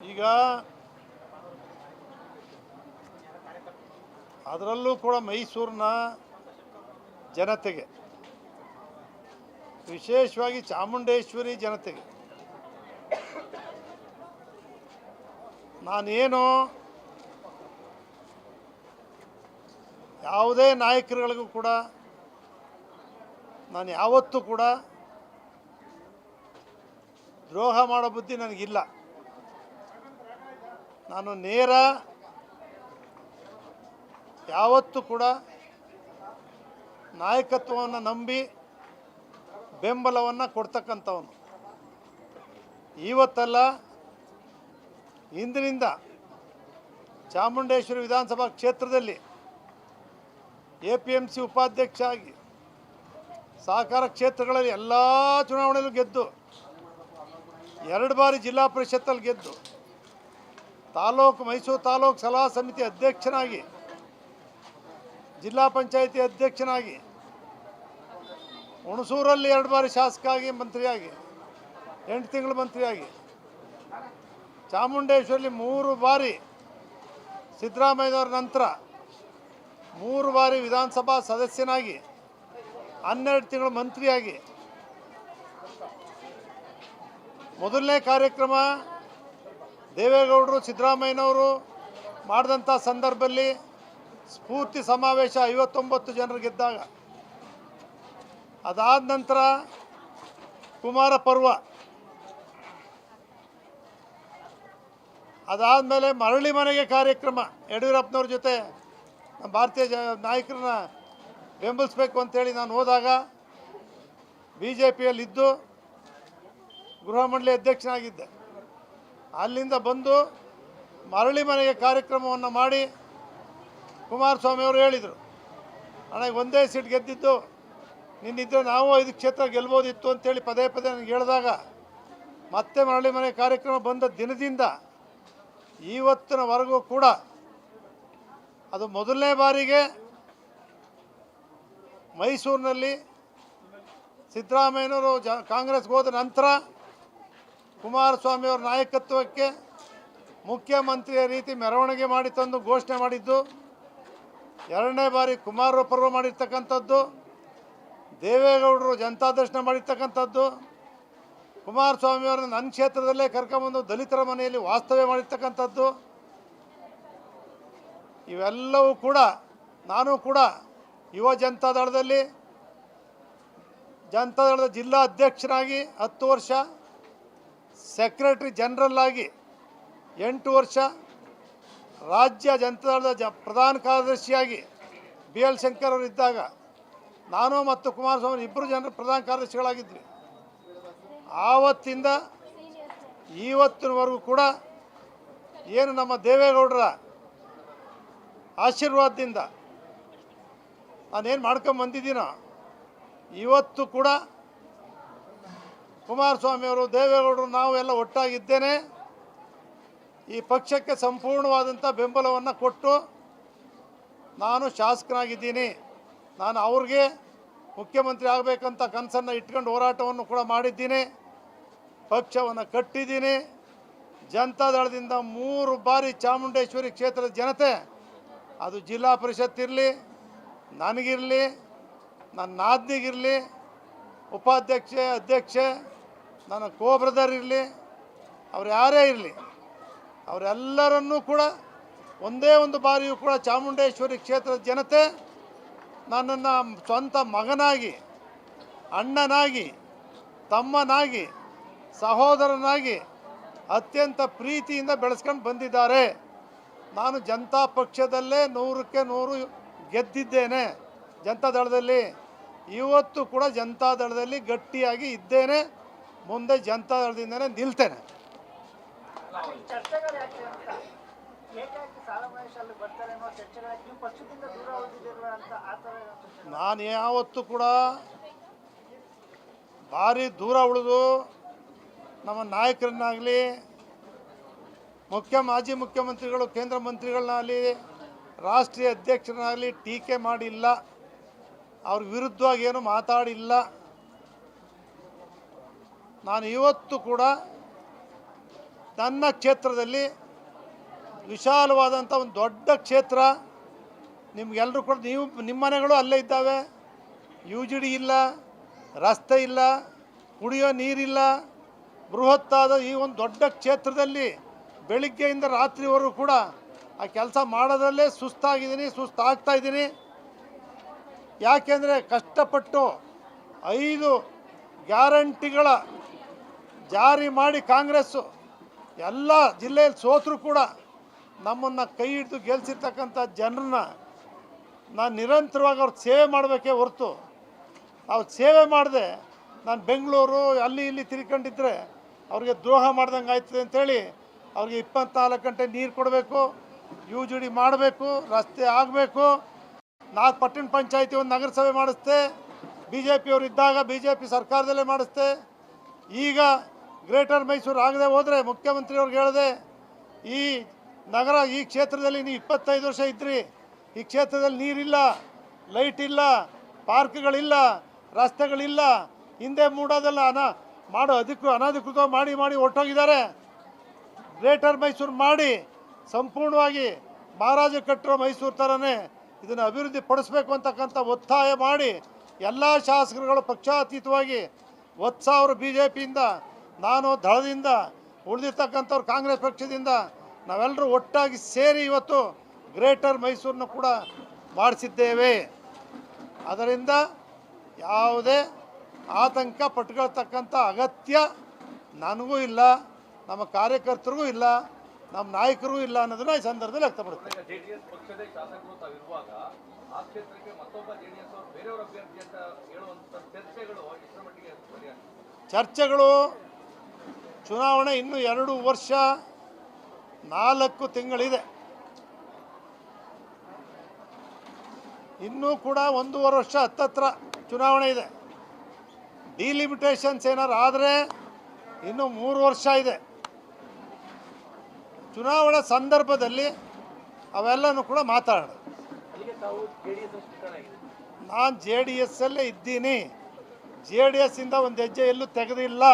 ಈಗ ಅದರಲ್ಲೂ ಕೂಡ ಮೈಸೂರಿನ ಜನತೆಗೆ, ವಿಶೇಷವಾಗಿ ಚಾಮುಂಡೇಶ್ವರಿ ಜನತೆಗೆ, ನಾನೇನು ಯಾವುದೇ ನಾಯಕರುಗಳಿಗೂ ಕೂಡ, ನಾನು ಯಾವತ್ತೂ ಕೂಡ ದ್ರೋಹ ಮಾಡೋ ಬುದ್ಧಿ ನನಗಿಲ್ಲ. ನಾನು ನೇರ ಯಾವತ್ತೂ ಕೂಡ ನಾಯಕತ್ವವನ್ನು ನಂಬಿ ಬೆಂಬಲವನ್ನು ಕೊಡ್ತಕ್ಕಂಥವನು. ಇವತ್ತಲ್ಲ ಇಂದಿನಿಂದ ಚಾಮುಂಡೇಶ್ವರಿ ವಿಧಾನಸಭಾ ಕ್ಷೇತ್ರದಲ್ಲಿ ಎ ಪಿ ಎಂ ಸಿ ಉಪಾಧ್ಯಕ್ಷ ಆಗಿ ಸಹಕಾರ ಕ್ಷೇತ್ರಗಳಲ್ಲಿ ಎಲ್ಲ ಚುನಾವಣೆಯಲ್ಲೂ ಗೆದ್ದು ಎರಡು ಬಾರಿ ಜಿಲ್ಲಾ ಪರಿಷತ್ತಲ್ಲಿ ಗೆದ್ದು ತಾಲೂಕು ಮೈಸೂರು ತಾಲೂಕು ಸಲಹಾ ಸಮಿತಿ ಅಧ್ಯಕ್ಷನಾಗಿ, ಜಿಲ್ಲಾ ಪಂಚಾಯಿತಿ ಅಧ್ಯಕ್ಷನಾಗಿ, ಹುಣಸೂರಲ್ಲಿ ಎರಡು ಬಾರಿ ಶಾಸಕ ಆಗಿ ಮಂತ್ರಿಯಾಗಿ, ಎಂಟು ತಿಂಗಳು ಮಂತ್ರಿಯಾಗಿ ಚಾಮುಂಡೇಶ್ವರಲ್ಲಿ ಮೂರು ಬಾರಿ ಸಿದ್ದರಾಮಯ್ಯವರ ನಂತರ ಮೂರು ಬಾರಿ ವಿಧಾನಸಭಾ ಸದಸ್ಯನಾಗಿ, ಹನ್ನೆರಡು ತಿಂಗಳು ಮಂತ್ರಿಯಾಗಿ. ಮೊದಲನೇ ಕಾರ್ಯಕ್ರಮ ದೇವೇಗೌಡರು, ಸಿದ್ದರಾಮಯ್ಯನವರು ಮಾಡಿದಂಥ ಸಂದರ್ಭದಲ್ಲಿ ಸ್ಫೂರ್ತಿ ಸಮಾವೇಶ ಐವತ್ತೊಂಬತ್ತು ಜನರು ಗೆದ್ದಾಗ, ಅದಾದ ನಂತರ ಕುಮಾರ ಪರ್ವ ಅದಾದಮೇಲೆ ಮರಳಿ ಮನೆಗೆ ಕಾರ್ಯಕ್ರಮ, ಯಡಿಯೂರಪ್ಪನವ್ರ ಜೊತೆ ಭಾರತೀಯ ಜ, ನಾಯಕರನ್ನ ಬೆಂಬಲಿಸ್ಬೇಕು ಅಂತೇಳಿ ನಾನು ಹೋದಾಗ ಬಿ ಜೆ ಪಿಯಲ್ಲಿದ್ದು ಗೃಹ ಮಂಡಳಿ ಅಧ್ಯಕ್ಷನಾಗಿದ್ದೆ. ಅಲ್ಲಿಂದ ಬಂದು ಮರಳಿ ಮನೆಗೆ ಕಾರ್ಯಕ್ರಮವನ್ನು ಮಾಡಿ ಕುಮಾರಸ್ವಾಮಿ ಅವರು ಹೇಳಿದರು. ನನಗೆ ಒಂದೇ ಸೀಟ್ ಗೆದ್ದಿದ್ದು ನಿನ್ನಿದ್ದರೆ ನಾವು ಐದು ಕ್ಷೇತ್ರ ಗೆಲ್ಬೋದಿತ್ತು ಅಂತೇಳಿ ಪದೇ ಪದೇ ನನಗೆ ಹೇಳಿದಾಗ, ಮತ್ತೆ ಮರಳಿ ಮನೆ ಕಾರ್ಯಕ್ರಮ ಬಂದ ದಿನದಿಂದ ಇವತ್ತಿನವರೆಗೂ ಕೂಡ ಅದು ಮೊದಲನೇ ಬಾರಿಗೆ ಮೈಸೂರಿನಲ್ಲಿ ಸಿದ್ದರಾಮಯ್ಯನವರು ಜ, ಕಾಂಗ್ರೆಸ್ಗೆ ಹೋದ ನಂತರ ಕುಮಾರಸ್ವಾಮಿಯವರ ನಾಯಕತ್ವಕ್ಕೆ ಮುಖ್ಯಮಂತ್ರಿಯ ರೀತಿ ಮೆರವಣಿಗೆ ಮಾಡಿ ತಂದು ಘೋಷಣೆ ಮಾಡಿದ್ದು, ಎರಡನೇ ಬಾರಿ ಕುಮಾರ ಪರ್ವ ಮಾಡಿರ್ತಕ್ಕಂಥದ್ದು, ದೇವೇಗೌಡರು ಜನತಾ ದರ್ಶನ ಮಾಡಿರ್ತಕ್ಕಂಥದ್ದು ಕುಮಾರಸ್ವಾಮಿಯವರನ್ನ ನನ್ನ ಕ್ಷೇತ್ರದಲ್ಲೇ ಕರ್ಕೊಂಬಂದು ದಲಿತರ ಮನೆಯಲ್ಲಿ ವಾಸ್ತವ್ಯ ಮಾಡಿರ್ತಕ್ಕಂಥದ್ದು. ಇವೆಲ್ಲವೂ ಕೂಡ ನಾನು ಕೂಡ ಯುವ ಜನತಾ ದಳದಲ್ಲಿ, ಜನತಾ ದಳದ ಜಿಲ್ಲಾ ಅಧ್ಯಕ್ಷನಾಗಿ ಹತ್ತು ವರ್ಷ ಸೆಕ್ರೆಟರಿ ಜನರಲ್ ಆಗಿ ಎಂಟು ವರ್ಷ ರಾಜ್ಯ ಜನತಾದಳದ ಜ, ಪ್ರಧಾನ ಕಾರ್ಯದರ್ಶಿಯಾಗಿ ಬಿ ಎಲ್ ಶಂಕರ್ ಅವರು ಇದ್ದಾಗ ನಾನು ಮತ್ತು ಕುಮಾರಸ್ವಾಮಿ ಇಬ್ಬರು ಜನರು ಪ್ರಧಾನ ಕಾರ್ಯದರ್ಶಿಗಳಾಗಿದ್ವಿ. ಆವತ್ತಿಂದ ಇವತ್ತಿನವರೆಗೂ ಕೂಡ ಏನು ನಮ್ಮ ದೇವೇಗೌಡರ ಆಶೀರ್ವಾದದಿಂದ ನಾನೇನು ಮಾಡ್ಕೊಂಡು ಬಂದಿದ್ದೀನೋ, ಇವತ್ತು ಕೂಡ ಕುಮಾರಸ್ವಾಮಿಯವರು, ದೇವೇಗೌಡರು, ನಾವೆಲ್ಲ ಒಟ್ಟಾಗಿದ್ದೇನೆ. ಈ ಪಕ್ಷಕ್ಕೆ ಸಂಪೂರ್ಣವಾದಂಥ ಬೆಂಬಲವನ್ನು ಕೊಟ್ಟು ನಾನು ಶಾಸಕನಾಗಿದ್ದೀನಿ. ನಾನು ಅವ್ರಿಗೆ ಮುಖ್ಯಮಂತ್ರಿ ಆಗಬೇಕಂತ ಕನಸನ್ನು ಇಟ್ಕೊಂಡು ಹೋರಾಟವನ್ನು ಕೂಡ ಮಾಡಿದ್ದೀನಿ. ಪಕ್ಷವನ್ನು ಕಟ್ಟಿದ್ದೀನಿ. ಜನತಾದಳದಿಂದ ಮೂರು ಬಾರಿ ಚಾಮುಂಡೇಶ್ವರಿ ಕ್ಷೇತ್ರದ ಜನತೆ, ಅದು ಜಿಲ್ಲಾ ಪರಿಷತ್ ಇರಲಿ, ನನಗಿರಲಿ, ನನ್ನ ನಾದ್ನಿಗಿರಲಿ, ಉಪಾಧ್ಯಕ್ಷೆ, ಅಧ್ಯಕ್ಷೆ ನನ್ನ ಕೋ ಬ್ರದರ್ ಇರಲಿ, ಅವ್ರು ಯಾರೇ ಇರಲಿ, ಅವರೆಲ್ಲರನ್ನೂ ಕೂಡ ಒಂದೇ ಒಂದು ಬಾರಿಯೂ ಕೂಡ ಚಾಮುಂಡೇಶ್ವರಿ ಕ್ಷೇತ್ರದ ಜನತೆ ನನ್ನನ್ನು ಸ್ವಂತ ಮಗನಾಗಿ, ಅಣ್ಣನಾಗಿ, ತಮ್ಮನಾಗಿ, ಸಹೋದರನಾಗಿ ಅತ್ಯಂತ ಪ್ರೀತಿಯಿಂದ ಬೆಳೆಸ್ಕೊಂಡು ಬಂದಿದ್ದಾರೆ. ನಾನು ಜನತಾ ಪಕ್ಷದಲ್ಲೇ ನೂರಕ್ಕೆ ನೂರು ಗೆದ್ದಿದ್ದೇನೆ. ಜನತಾದಳದಲ್ಲಿ ಇವತ್ತು ಕೂಡ ಜನತಾದಳದಲ್ಲಿ ಗಟ್ಟಿಯಾಗಿ ಇದ್ದೇನೆ. ಮುಂದೆ ಜನತಾದಳದಿಂದನೇ ನಿಲ್ತೇನೆ. ನಾನು ಯಾವತ್ತೂ ಕೂಡ ಭಾರಿ ದೂರ ಉಳಿದು ನಮ್ಮ ನಾಯಕರನ್ನಾಗಲಿ ಮುಖ್ಯ ಮಾಜಿ ಮುಖ್ಯಮಂತ್ರಿಗಳು ಕೇಂದ್ರ ಮಂತ್ರಿಗಳನ್ನಾಗಲಿ ರಾಷ್ಟ್ರೀಯ ಅಧ್ಯಕ್ಷರನ್ನಾಗಲಿ ಟೀಕೆ ಮಾಡಿಲ್ಲ. ಅವ್ರ ವಿರುದ್ಧವಾಗಿ ಏನು ಮಾತಾಡಿಲ್ಲ. ನಾನು ಇವತ್ತು ಕೂಡ ನನ್ನ ಕ್ಷೇತ್ರದಲ್ಲಿ ವಿಶಾಲವಾದಂಥ ಒಂದು ದೊಡ್ಡ ಕ್ಷೇತ್ರ. ನಿಮಗೆಲ್ಲರೂ ಕೂಡ ನೀವು, ನಿಮ್ಮ ಮನೆಗಳು ಅಲ್ಲೇ ಇದ್ದಾವೆ. ಯು ಜಿ ಡಿ ಇಲ್ಲ, ರಸ್ತೆ ಇಲ್ಲ, ಕುಡಿಯೋ ನೀರಿಲ್ಲ. ಬೃಹತ್ತಾದ ಈ ಒಂದು ದೊಡ್ಡ ಕ್ಷೇತ್ರದಲ್ಲಿ ಬೆಳಿಗ್ಗೆಯಿಂದ ರಾತ್ರಿವರೆಗೂ ಕೂಡ ಆ ಕೆಲಸ ಮಾಡೋದ್ರಲ್ಲೇ ಸುಸ್ತಾಗಿದ್ದೀನಿ, ಸುಸ್ತಾಗ್ತಾ ಇದ್ದೀನಿ. ಯಾಕೆಂದರೆ ಕಷ್ಟಪಟ್ಟು ಐದು ಗ್ಯಾರಂಟಿಗಳ ಜಾರಿ ಮಾಡಿ ಕಾಂಗ್ರೆಸ್ಸು, ಎಲ್ಲ ಜಿಲ್ಲೆಯಲ್ಲಿ ಸೋತರೂ ಕೂಡ ನಮ್ಮನ್ನು ಕೈ ಹಿಡಿದು ಗೆಲ್ಸಿರ್ತಕ್ಕಂಥ ಜನರನ್ನ ನಾನು ನಿರಂತರವಾಗಿ ಅವ್ರ ಸೇವೆ ಮಾಡಬೇಕೇ ಹೊರತು, ಅವ್ರು ಸೇವೆ ಮಾಡಿದೆ ನಾನು ಬೆಂಗಳೂರು ಅಲ್ಲಿ ಇಲ್ಲಿ ತಿರ್ಕೊಂಡಿದ್ರೆ ಅವ್ರಿಗೆ ದ್ರೋಹ ಮಾಡ್ದಂಗೆ ಆಯ್ತದೆ ಅಂತೇಳಿ ಅವ್ರಿಗೆ ಇಪ್ಪತ್ನಾಲ್ಕು ಗಂಟೆ ನೀರು ಕೊಡಬೇಕು ಯು ಜಿ ಮಾಡಬೇಕು, ರಸ್ತೆ ಆಗಬೇಕು. ನಾಲ್ಕು ಪಟ್ಟಣ ಪಂಚಾಯತಿ ಒಂದು ನಗರಸಭೆ ಮಾಡಿಸ್ತೆ ಬಿ ಜೆ ಪಿಯವರು ಇದ್ದಾಗ ಬಿ ಜೆ ಪಿ ಸರ್ಕಾರದಲ್ಲೇ ಮಾಡಿಸ್ತೆ ಈಗ ಗ್ರೇಟರ್ ಮೈಸೂರು ಆಗದೆ ಹೋದರೆ ಮುಖ್ಯಮಂತ್ರಿಯವ್ರಿಗೆ ಹೇಳಿದೆ, ಈ ನಗರ, ಈ ಕ್ಷೇತ್ರದಲ್ಲಿ ನೀವು ಇಪ್ಪತ್ತೈದು ವರ್ಷ ಇದ್ರಿ, ಈ ಕ್ಷೇತ್ರದಲ್ಲಿ ನೀರಿಲ್ಲ, ಲೈಟ್ ಇಲ್ಲ, ಪಾರ್ಕ್ಗಳಿಲ್ಲ, ರಸ್ತೆಗಳಿಲ್ಲ, ಹಿಂದೆ ಮೂಡೋದೆಲ್ಲ ಅನ, ಮಾಡೋ ಅಧಿಕೃತ ಅನಧಿಕೃತ ಮಾಡಿ ಮಾಡಿ ಹೊಟ್ಟೋಗಿದ್ದಾರೆ ಗ್ರೇಟರ್ ಮೈಸೂರು ಮಾಡಿ, ಸಂಪೂರ್ಣವಾಗಿ ಮಹಾರಾಜ ಕಟ್ಟಿರೋ ಮೈಸೂರು ಥರನೇ ಇದನ್ನು ಅಭಿವೃದ್ಧಿ ಪಡಿಸ್ಬೇಕು ಅಂತಕ್ಕಂಥ ಒತ್ತಾಯ ಮಾಡಿ, ಎಲ್ಲ ಶಾಸಕರುಗಳು ಪಕ್ಷಾತೀತವಾಗಿ ಹತ್ತು ಸಾವಿರ ಬಿ ಜೆ ಪಿಯಿಂದ ನಾನು ದಳದಿಂದ ಉಳಿದಿರ್ತಕ್ಕಂಥವ್ರು ಕಾಂಗ್ರೆಸ್ ಪಕ್ಷದಿಂದ ನಾವೆಲ್ಲರೂ ಒಟ್ಟಾಗಿ ಸೇರಿ ಇವತ್ತು ಗ್ರೇಟರ್ ಮೈಸೂರನ್ನು ಕೂಡ ಮಾಡಿಸಿದ್ದೇವೆ. ಅದರಿಂದ ಯಾವುದೇ ಆತಂಕ ಪಟ್ಕೊಳ್ತಕ್ಕಂಥ ಅಗತ್ಯ ನನಗೂ ಇಲ್ಲ ನಮ್ಮ ಕಾರ್ಯಕರ್ತರಿಗೂ ಇಲ್ಲ ನಮ್ಮ ನಾಯಕರಿಗೂ ಇಲ್ಲ ಅನ್ನೋದನ್ನ ಈ ಸಂದರ್ಭದಲ್ಲಿ ವ್ಯಕ್ತಪಡುತ್ತೆ ಚರ್ಚೆಗಳು ಚುನಾವಣೆ ಇನ್ನು ಎರಡು ವರ್ಷ ನಾಲ್ಕು ತಿಂಗಳಿದೆ. ಇನ್ನೂ ಕೂಡ ಒಂದೂವರೆ ವರ್ಷ ಹತ್ತತ್ರ ಚುನಾವಣೆ ಇದೆ. ಡಿಲಿಮಿಟೇಷನ್ಸ್ ಏನಾರು ಆದರೆ ಇನ್ನು ಮೂರು ವರ್ಷ ಇದೆ. ಚುನಾವಣಾ ಸಂದರ್ಭದಲ್ಲಿ ಅವೆಲ್ಲನೂ ಕೂಡ ಮಾತಾಡೋದು ನಾನು ಜೆ ಡಿ ಎಸ್ಸಲ್ಲೇ ಇದ್ದೀನಿ. ಜೆ ಡಿ ಎಸ್ಸಿಂದ ಒಂದು ಹೆಜ್ಜೆ ಎಲ್ಲೂ ತೆಗೆದಿಲ್ಲ.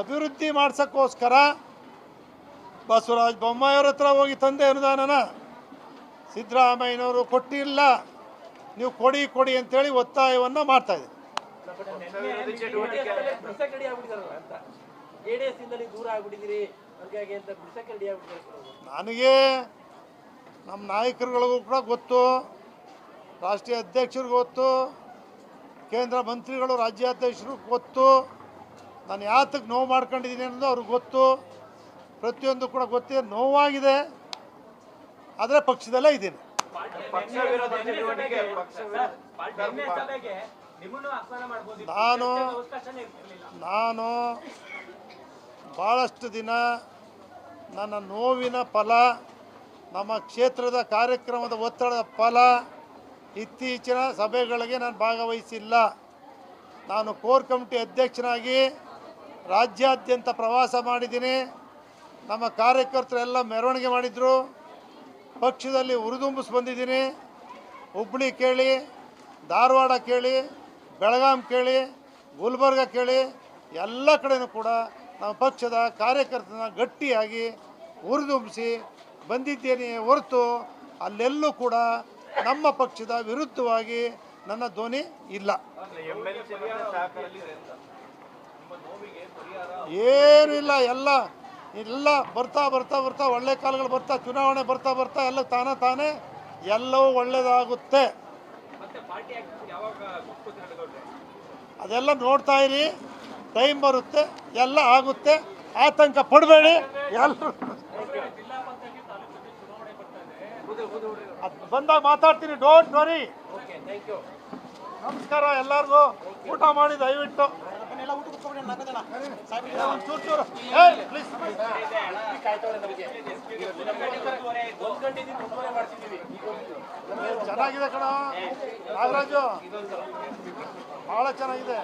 ಅಭಿವೃದ್ಧಿ ಮಾಡ್ಸೋಕ್ಕೋಸ್ಕರ ಬಸವರಾಜ ಬೊಮ್ಮಾಯಿಯವ್ರ ಹತ್ರ ಹೋಗಿ ತಂದೆ ಅನುದಾನನ ಸಿದ್ದರಾಮಯ್ಯನವರು ಕೊಟ್ಟಿಲ್ಲ. ನೀವು ಕೊಡಿ ಕೊಡಿ ಅಂತೇಳಿ ಒತ್ತಾಯವನ್ನು ಮಾಡ್ತಾಯಿದ್ದೀವಿ ಇದೆ ನನಗೆ ನಮ್ಮ ನಾಯಕರುಗಳಿಗೂ ಕೂಡ ಗೊತ್ತು, ರಾಷ್ಟ್ರೀಯ ಅಧ್ಯಕ್ಷರಿಗೂ ಗೊತ್ತು, ಕೇಂದ್ರ ಮಂತ್ರಿಗಳು ರಾಜ್ಯಾಧ್ಯಕ್ಷರು ಗೊತ್ತು. ನಾನು ಯಾತಕ್ಕೆ ನೋವು ಮಾಡ್ಕೊಂಡಿದ್ದೀನಿ ಅನ್ನೋದು ಅವ್ರಿಗೆ ಗೊತ್ತು. ಪ್ರತಿಯೊಂದು ಕೂಡ ಗೊತ್ತಿದೆ ನೋವಾಗಿದೆ. ಆದರೆ ಪಕ್ಷದಲ್ಲೇ ಇದ್ದೀನಿ. ನಾನು ನಾನು ಭಾಳಷ್ಟು ದಿನ ನನ್ನ ನೋವಿನ ಫಲ, ನಮ್ಮ ಕ್ಷೇತ್ರದ ಕಾರ್ಯಕ್ರಮದ ಒತ್ತಡದ ಫಲ ಇತ್ತೀಚಿನ ಸಭೆಗಳಿಗೆ ನಾನು ಭಾಗವಹಿಸಿಲ್ಲ. ನಾನು ಕೋರ್ ಕಮಿಟಿ ಅಧ್ಯಕ್ಷನಾಗಿ ರಾಜ್ಯಾದ್ಯಂತ ಪ್ರವಾಸ ಮಾಡಿದ್ದೀನಿ. ನಮ್ಮ ಕಾರ್ಯಕರ್ತರೆಲ್ಲ ಮೆರವಣಿಗೆ ಮಾಡಿದರು. ಪಕ್ಷದಲ್ಲಿ ಉರಿದುಂಬಿಸಿ ಬಂದಿದ್ದೀನಿ. ಹುಬ್ಳಿ ಕೇಳಿ, ಧಾರವಾಡ ಕೇಳಿ, ಬೆಳಗಾಂ ಕೇಳಿ, ಗುಲ್ಬರ್ಗ ಕೇಳಿ, ಎಲ್ಲ ಕಡೆನೂ ಕೂಡ ನಮ್ಮ ಪಕ್ಷದ ಕಾರ್ಯಕರ್ತನ ಗಟ್ಟಿಯಾಗಿ ಹುರಿದುಂಬಿಸಿ ಬಂದಿದ್ದೇನೆ ಹೊರತು ಅಲ್ಲೆಲ್ಲೂ ಕೂಡ ನಮ್ಮ ಪಕ್ಷದ ವಿರುದ್ಧವಾಗಿ ನನ್ನ ಧ್ವನಿ ಇಲ್ಲ. ಏನೂ ಇಲ್ಲ ಎಲ್ಲ ಇಲ್ಲ ಬರ್ತಾ ಬರ್ತಾ ಬರ್ತಾ ಒಳ್ಳೆ ಕಾಲಗಳು ಬರ್ತಾ, ಚುನಾವಣೆ ಬರ್ತಾ ಬರ್ತಾ ಎಲ್ಲ ತಾನೇ ತಾನೇ ಎಲ್ಲವೂ ಒಳ್ಳೆಯದಾಗುತ್ತೆ ಅದೆಲ್ಲ ನೋಡ್ತಾ ಇರಿ ಟೈಮ್ ಬರುತ್ತೆ, ಎಲ್ಲ ಆಗುತ್ತೆ, ಆತಂಕ ಪಡಬೇಡಿ ಎಲ್ಲರೂ ಬಂದಾಗ ಮಾತಾಡ್ತೀನಿ ಡೋಂಟ್ ವರಿ ನಮಸ್ಕಾರ ಎಲ್ಲರಿಗೂ, ಊಟ ಮಾಡಿ ದಯವಿಟ್ಟು. ಚೆನ್ನಾಗಿದೆ ಕಣ. ನಾಗರಾಜು ಬಹಳ ಚೆನ್ನಾಗಿದೆ.